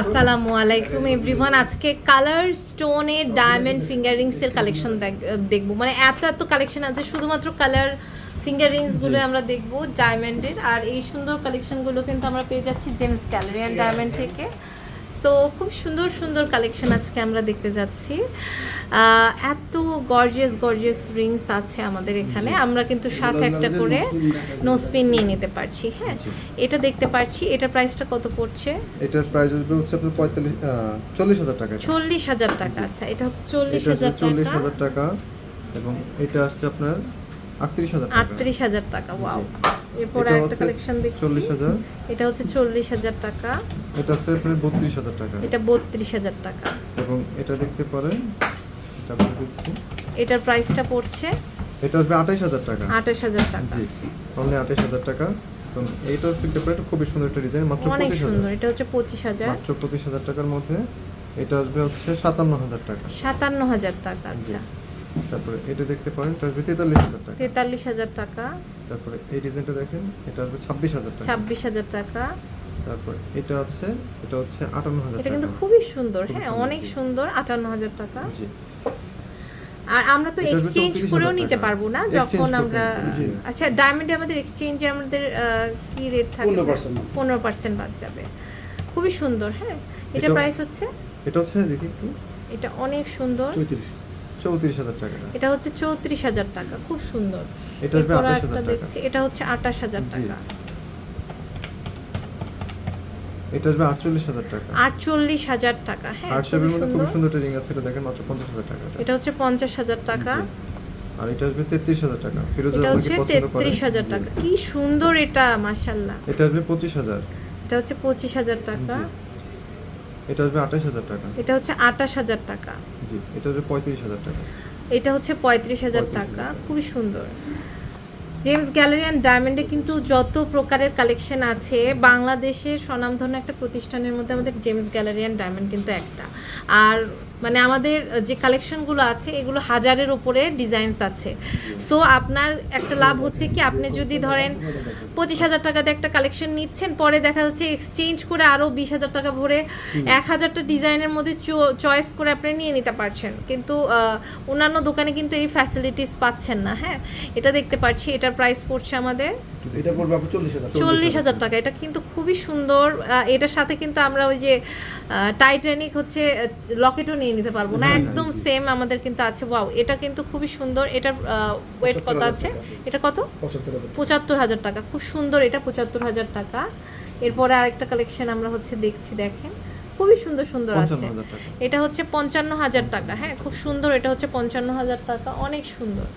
আসসালামু আলাইকুম এভরিওয়ান আজকে কালার স্টোনের ডায়মন্ড ফিঙ্গারিংস এর কালেকশন দেখব। মানে এত এত কালেকশন আছে শুধুমাত্র কালার ফিঙ্গারিংসগুলো আমরা দেখব ডায়মন্ডের আর এই সুন্দর কালেকশনগুলো কিন্তু আমরা পেয়ে যাচ্ছি জেমস গ্যালারি অ্যান্ড ডায়মন্ড থেকে। সো খুব সুন্দর সুন্দর কালেকশন আজকে আমরা দেখতে যাচ্ছি। এত গর্জিয়াস গর্জিয়াস রিংস আছে আমাদের এখানে। আমরা কিন্তু সাথে একটা করে নোসপিন নিয়ে নিতে পারছি হ্যাঁ? এটা দেখতে পারছি। এটা প্রাইসটা কত পড়ছে? এটার প্রাইস আসবে হচ্ছে আপনার পঁয়তাল্লিশ চল্লিশ হাজার টাকা। চল্লিশ হাজার টাকা আচ্ছা এটা হচ্ছে চল্লিশ হাজার চল্লিশ টাকা। হাজার টাকা এবং এটা আসছে আপনার আটত্রিশ হাজার টাকা। আটত্রিশ হাজার টাকা ওয়াও এরপর একটা কালেকশন দেখছি। চল্লিশ হাজার। এটা হচ্ছে চল্লিশ হাজার টাকা। এটা হচ্ছে আপনার বত্রিশ হাজার টাকা। এটা বত্রিশ হাজার টাকা। এবং এটা দেখতে পারেন এটা বলে দিচ্ছি এটার প্রাইসটা পড়ছে এটা আসবে আঠাইশ হাজার টাকা। আঠাশ হাজার টাকা। জি অনলি টাকা। এবং এইটা দেখতে পারেন খুবই সুন্দর একটা ডিজাইন মাত্র অনেক সুন্দর এটা হচ্ছে পঁচিশ হাজার। মাত্র পঁচিশ হাজার টাকার মধ্যে এটা আসবে হচ্ছে সাতান্ন হাজার টাকা। সাতান্ন হাজার টাকা আচ্ছা। তারপরে এটা দেখতে পারেন এটা আসবে তেতাল্লিশ হাজার টাকা। তেতাল্লিশ হাজার টাকা। তারপরে এই ডিজাইনটা দেখেন এটা আসবে ছাব্বিশ হাজার টাকা। ছাব্বিশ হাজার টাকা। তারপরে এটা আছে এটা হচ্ছে আটান্ন হাজার এটা কিন্তু খুবই সুন্দর হ্যাঁ অনেক সুন্দর আটান্ন হাজার টাকা। জি। আর আমরা তো এক্সচেঞ্জ করেও নিতে পারব না যখন আমরা আচ্ছা ডায়মন্ডে আমাদের এক্সচেঞ্জে আমাদের আহ, কি রেট থাকে? 15% পনেরো পার্সেন্ট বাদ যাবে। খুবই সুন্দর হ্যাঁ। এটা এটা- প্রাইস হচ্ছে? এটা হচ্ছে দেখি একটু। এটা অনেক সুন্দর। চৌত্রিশ। চৌত্রিশ হাজার টাকা এটা হচ্ছে চৌত্রিশ হাজার টাকা খুব সুন্দর। এটা আসবে আঠাশ হাজার টাকা। দেখছি এটা হচ্ছে আঠাশ হাজার টাকা। এটা আসবে আটচল্লিশ হাজার টাকা। আটচল্লিশ হাজার টাকা হ্যাঁ আট মধ্যে খুবই সুন্দর। একটা রিং আছে এটা দেখেন মাত্র পঞ্চাশ হাজার টাকা এটা। হচ্ছে পঞ্চাশ হাজার টাকা। আর এটা আসবে তেত্রিশ হাজার টাকা। ফিরোজা হচ্ছে পছন্দ করে তেত্রিশ হাজার টাকা। কি সুন্দর এটা মাশাল্লাহ এটা আসবে পঁচিশ হাজার। এটা হচ্ছে পঁচিশ হাজার টাকা। এটা আসবে আঠাশ হাজার টাকা। এটা হচ্ছে আঠাশ হাজার টাকা। জি এটা হচ্ছে পঁয়ত্রিশ হাজার টাকা। এটা হচ্ছে পঁয়ত্রিশ হাজার 35,000 টাকা। খুবই সুন্দর। জেমস গ্যালারি অ্যান্ড ডায়মন্ডে কিন্তু যত প্রকারের কালেকশন আছে বাংলাদেশের স্বনামধন্য একটা প্রতিষ্ঠানের মধ্যে আমাদের জেমস গ্যালারি অ্যান্ড ডায়মন্ড কিন্তু একটা। আর মানে আমাদের যে কালেকশনগুলো আছে এগুলো হাজারের উপরে ডিজাইনস আছে। সো আপনার একটা লাভ হচ্ছে কি আপনি যদি ধরেন পঁচিশ হাজার টাকাতে একটা কালেকশন নিচ্ছেন পরে দেখা যাচ্ছে এক্সচেঞ্জ করে আরও বিশ হাজার টাকা ভরে এক হাজারটা ডিজাইনের মধ্যে চয়েস করে আপনি নিয়ে নিতে পারছেন। কিন্তু অন্যান্য দোকানে কিন্তু এই ফ্যাসিলিটিস পাচ্ছেন না হ্যাঁ? এটা দেখতে পাচ্ছি এটার প্রাইস পড়ছে আমাদের এটা পড়বে আপনার চল্লিশ হাজার। চল্লিশ হাজার টাকা। এটা কিন্তু খুবই সুন্দর এটার সাথে কিন্তু আমরা ওই যে টাইটানিক হচ্ছে লকেটও নিয়ে নিতে পারব না। একদম সেম আমাদের কিন্তু আছে। ওয়াও এটা কিন্তু খুবই সুন্দর। এটার ওয়েট কত আছে? এটা কত? পঁচাত্তর হাজার টাকা। খুব সুন্দর এটা পঁচাত্তর হাজার টাকা। এরপরে আরেকটা কালেকশন আমরা হচ্ছে দেখছি দেখেন। খুবই সুন্দর সুন্দর আছে। এটা হচ্ছে পঞ্চান্ন হাজার টাকা। হ্যাঁ খুব সুন্দর। এটা হচ্ছে পঞ্চান্ন হাজার টাকা। অনেক সুন্দর।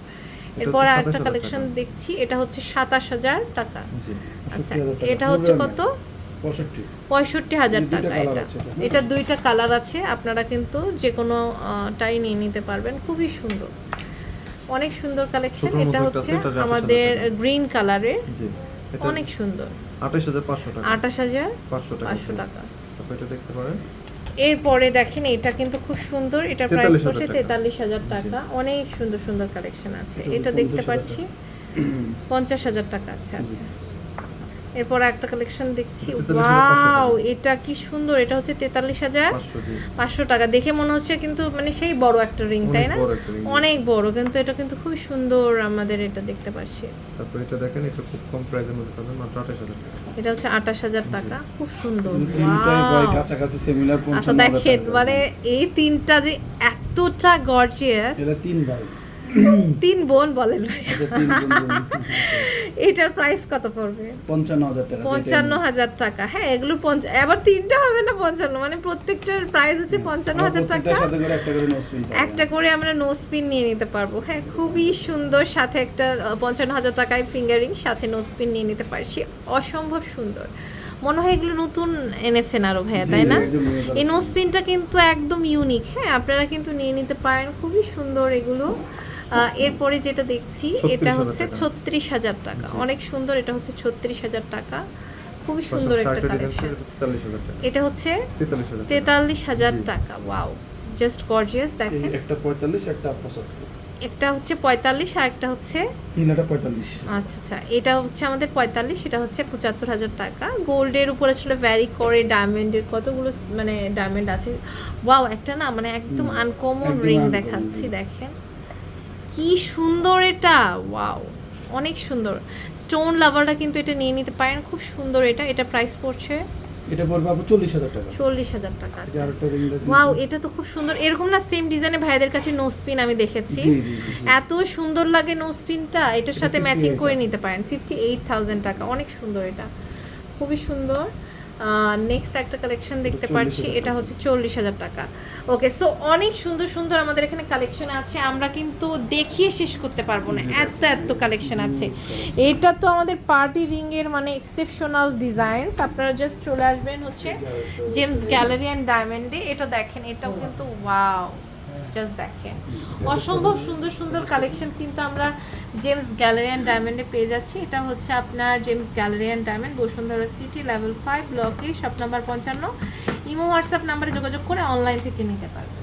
এরপর আরেকটা কালেকশন দেখছি এটা হচ্ছে সাতাশ হাজার টাকা। আচ্ছা এটা হচ্ছে কত? পঁয়ষট্টি। হাজার টাকা এটা। এটা। এটার দুইটা কালার আছে আপনারা কিন্তু যে কোনো টাই নিয়ে নিতে পারবেন। খুবই সুন্দর। অনেক সুন্দর কালেকশন এটা হচ্ছে আমাদের 28,000 টাকা। গ্রিন কালারের অনেক সুন্দর। আঠাশ হাজার পাঁচশো টাকা। আঠাশ হাজার পাঁচশো টাকা পাঁচশো টাকা। এটা দেখতে পারেন। এরপরে দেখেন এটা কিন্তু খুব সুন্দর। এটা প্রাইস 43,000 হচ্ছে টাকা। তেতাল্লিশ হাজার টাকা। অনেক সুন্দর সুন্দর কালেকশন আছে। এটা দেখতে পাচ্ছি। পঞ্চাশ হাজার টাকা আছে আচ্ছা। এরপর একটা কালেকশন দেখছি। 43,500 ওয়াও এটা কি সুন্দর এটা হচ্ছে তেতাল্লিশ হাজার পাঁচশো টাকা। দেখে মনে হচ্ছে কিন্তু মানে সেই বড় একটা রিং তাই না। অনেক বড় কিন্তু এটা কিন্তু খুবই সুন্দর আমাদের এটা দেখতে পাচ্ছি। তারপর এটা দেখেন এটা খুব কম প্রাইসের মধ্যে পাবেন মাত্র আঠাশ হাজার টাকা। এটা হচ্ছে আটাশ হাজার টাকা খুব সুন্দর। Wow! কাছাকাছি সেমিনার আচ্ছা দেখেন মানে এই তিনটা যে এতটা গর্জিয়াস এটা তিন ভাই। তিন বোন বলেন বোন। এটার প্রাইস কত পড়বে? পঞ্চান্ন হাজার টাকা পঞ্চান্ন হাজার টাকা। হ্যাঁ এগুলো এবার তিনটা হবে না পঞ্চান্ন? মানে প্রত্যেকটার প্রাইস হচ্ছে পঞ্চান্ন হাজার টাকা। একটা করে আমরা নো স্পিন নিয়ে নিতে পারব। হ্যাঁ খুবই সুন্দর সাথে একটা পঞ্চান্ন হাজার টাকায় ফিঙ্গারিং সাথে নো স্পিন নিয়ে নিতে পারছি অসম্ভব সুন্দর। মনে হয় এগুলো নতুন এনেছেন আরও ভাইয়া তাই না? এই নো স্পিনটা কিন্তু একদম ইউনিক হ্যাঁ আপনারা কিন্তু নিয়ে নিতে পারেন। খুবই সুন্দর এগুলো। এরপরে যেটা দেখছি এটা হচ্ছে ছত্রিশ হাজার টাকা। অনেক সুন্দর এটা হচ্ছে ছত্রিশ হাজার টাকা। খুবই সুন্দর একটা কালেকশন। এটা হচ্ছে তেতাল্লিশ হাজার টাকা। ওয়াও জাস্ট গর্জিয়াস দেখেন। একটা পঁয়তাল্লিশ একটা পঁচাত্তর। একটা হচ্ছে পঁয়তাল্লিশ আর একটা হচ্ছে আচ্ছা আচ্ছা এটা হচ্ছে আমাদের পঁয়তাল্লিশ এটা হচ্ছে পঁচাত্তর হাজার টাকা। গোল্ডের উপর আসলে ভ্যারি করে ডায়মন্ডের কতগুলো মানে ডায়মন্ড আছে। ওয়াও একটা না মানে একদম আনকমন রিং দেখাচ্ছি দেখেন। কি সুন্দর এটা। ওয়াও অনেক সুন্দর। স্টোন লাভাররা কিন্তু এটা নিয়ে নিতে পারেন। খুব সুন্দর এটা। এটা প্রাইস পড়ছে? এটা পড়বে আপনার চল্লিশ হাজার টাকা। চল্লিশ হাজার টাকা এটা আচ্ছা। ওয়াও এটা তো খুব সুন্দর। এরকম না সেম ডিজাইনে ভাইদের কাছে নো স্পিন আমি দেখেছি। এত সুন্দর লাগে নো স্পিনটা এটার সাথে ম্যাচিং করে নিতে পারেন। ফিফটি এইট থাউজেন্ড টাকা। অনেক সুন্দর এটা। খুবই সুন্দর। নেক্সট একটা কালেকশন দেখতে 40,000 পাচ্ছি এটা হচ্ছে চল্লিশ হাজার টাকা। ওকে সো অনেক সুন্দর সুন্দর আমাদের এখানে কালেকশন আছে আমরা কিন্তু দেখিয়ে শেষ করতে পারব না। এত এত কালেকশন আছে। এটা তো আমাদের পার্টি রিংয়ের এর মানে এক্সেপশনাল ডিজাইনস আপনারা জাস্ট চলে আসবেন হচ্ছে জেমস গ্যালারি অ্যান্ড ডায়মন্ডে এটা দেখেন এটাও কিন্তু ওয়াও জাস্ট দেখেন। অসম্ভব সুন্দর সুন্দর কালেকশন কিন্তু আমরা জেমস গ্যালারি অ্যান্ড ডায়মন্ডে পেয়ে যাচ্ছি। এটা হচ্ছে আপনার gems gallery and diamond Bashundhara city level five ব্লকে শপ নাম্বার পঞ্চান্ন। ইমো হোয়াটসঅ্যাপ নাম্বারে যোগাযোগ করে অনলাইন থেকে নিতে পারবেন।